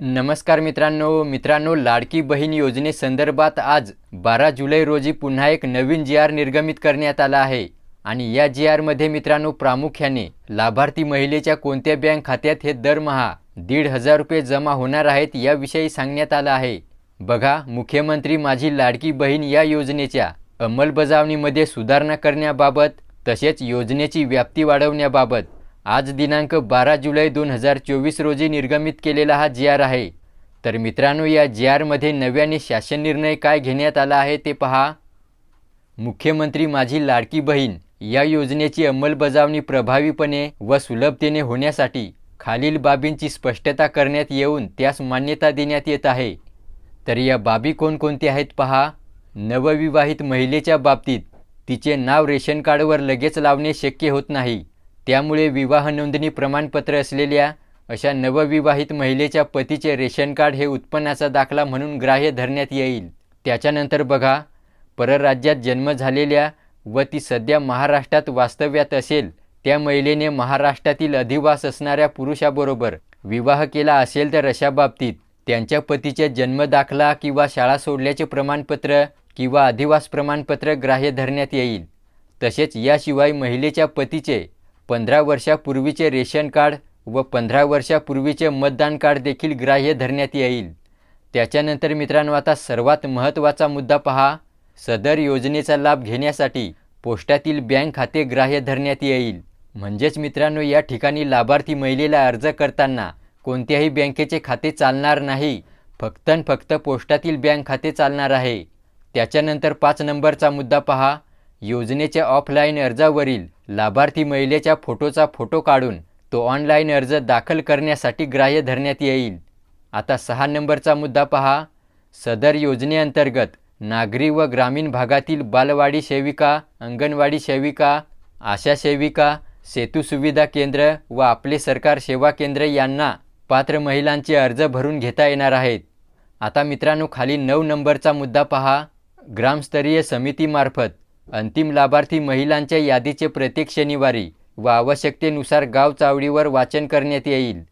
नमस्कार मित्रांनो मित्रांनो लाडकी बहीण योजनेसंदर्भात आज बारा जुलै रोजी पुन्हा एक नवीन जी आर निर्गमित करण्यात आला आहे. आणि या जी आरमध्ये मित्रांनो प्रामुख्याने लाभार्थी महिलेच्या कोणत्या बँक खात्यात हे दरमहा दीड हजार रुपये जमा होणार आहेत याविषयी सांगण्यात आलं आहे. बघा मुख्यमंत्री माझी लाडकी बहीण या योजनेच्या अंमलबजावणीमध्ये सुधारणा करण्याबाबत तसेच योजनेची व्याप्ती वाढवण्याबाबत. आज दिनांक बारा जुलै दोन हजार चोवीस रोजी निर्गमित केलेला हा जी आर आहे. तर मित्रांनो या जी आरमध्ये नव्याने शासन निर्णय काय घेण्यात आला आहे ते पहा. मुख्यमंत्री माझी लाडकी बहीण या योजनेची अंमलबजावणी प्रभावीपणे व सुलभतेने होण्यासाठी खालील बाबींची स्पष्टता करण्यात येऊन त्यास मान्यता देण्यात येत आहे. तर या बाबी कोणकोणत्या आहेत पहा. नवविवाहित महिलेच्या बाबतीत तिचे नाव रेशन कार्डवर लगेच लावणे शक्य होत नाही. त्यामुळे विवाह नोंदणी प्रमाणपत्र असलेल्या अशा नवविवाहित महिलेच्या पतीचे रेशन कार्ड हे उत्पन्नाचा दाखला म्हणून ग्राह्य धरण्यात येईल. त्याच्यानंतर बघा परराज्यात जन्म झालेल्या व ती सध्या महाराष्ट्रात वास्तव्यात असेल त्या महिलेने महाराष्ट्रातील अधिवास असणाऱ्या पुरुषाबरोबर विवाह केला असेल तर अशा बाबतीत त्यांच्या पतीचे जन्मदाखला किंवा शाळा सोडल्याचे प्रमाणपत्र किंवा अधिवास प्रमाणपत्र ग्राह्य धरण्यात येईल. तसेच याशिवाय महिलेच्या पतीचे पंधरा वर्षापूर्वीचे रेशन कार्ड व पंधरा वर्षापूर्वीचे मतदान कार्ड देखील ग्राह्य धरण्यात येईल. त्याच्यानंतर मित्रांनो आता सर्वात महत्त्वाचा मुद्दा पहा. सदर योजनेचा लाभ घेण्यासाठी पोस्टातील बँक खाते ग्राह्य धरण्यात येईल. म्हणजेच मित्रांनो या ठिकाणी लाभार्थी महिलेला अर्ज करताना कोणत्याही बँकेचे खाते चालणार नाही. फक्त न फक्त पोस्टातील बँक खाते चालणार आहे. त्याच्यानंतर पाच नंबरचा मुद्दा पहा. योजनेच्या ऑफलाईन अर्जावरील लाभार्थी महिलेच्या फोटोचा फोटो काढून तो ऑनलाईन अर्ज दाखल करण्यासाठी ग्राह्य धरण्यात येईल. आता सहा नंबरचा मुद्दा पहा. सदर योजनेअंतर्गत नागरी व ग्रामीण भागातील बालवाडी सेविका अंगणवाडी सेविका आशा सेविका सेतू सुविधा केंद्र व आपले सरकार सेवा केंद्र यांना पात्र महिलांचे अर्ज भरून घेता येणार आहेत. आता मित्रांनो खाली नऊ नंबरचा मुद्दा पहा. ग्रामस्तरीय समितीमार्फत अंतिम लाभार्थी महिलांच्या यादीचे प्रत्येक शनिवारी व आवश्यकतेनुसार गाव चावडीवर वाचन करण्यात येईल.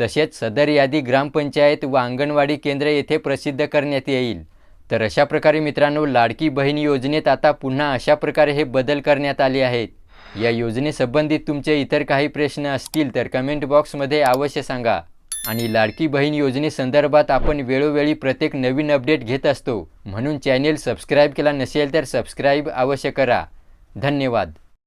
तसेच सदर यादी ग्रामपंचायत व अंगणवाडी केंद्र येथे प्रसिद्ध करण्यात येईल. तर अशा प्रकारे मित्रांनो लाडकी बहीण योजनेत आता पुन्हा अशा प्रकारे हे बदल करण्यात आले आहेत. या योजनेसंबंधित तुमचे इतर काही प्रश्न असतील तर कमेंट बॉक्समध्ये अवश्य सांगा. आणि लाडकी बहीण योजनेसंदर्भात आपण वेळोवेळी प्रत्येक नवीन अपडेट घेत असतो. म्हणून चॅनेल सबस्क्राईब केला नसेल तर सबस्क्राईब अवश्य करा. धन्यवाद.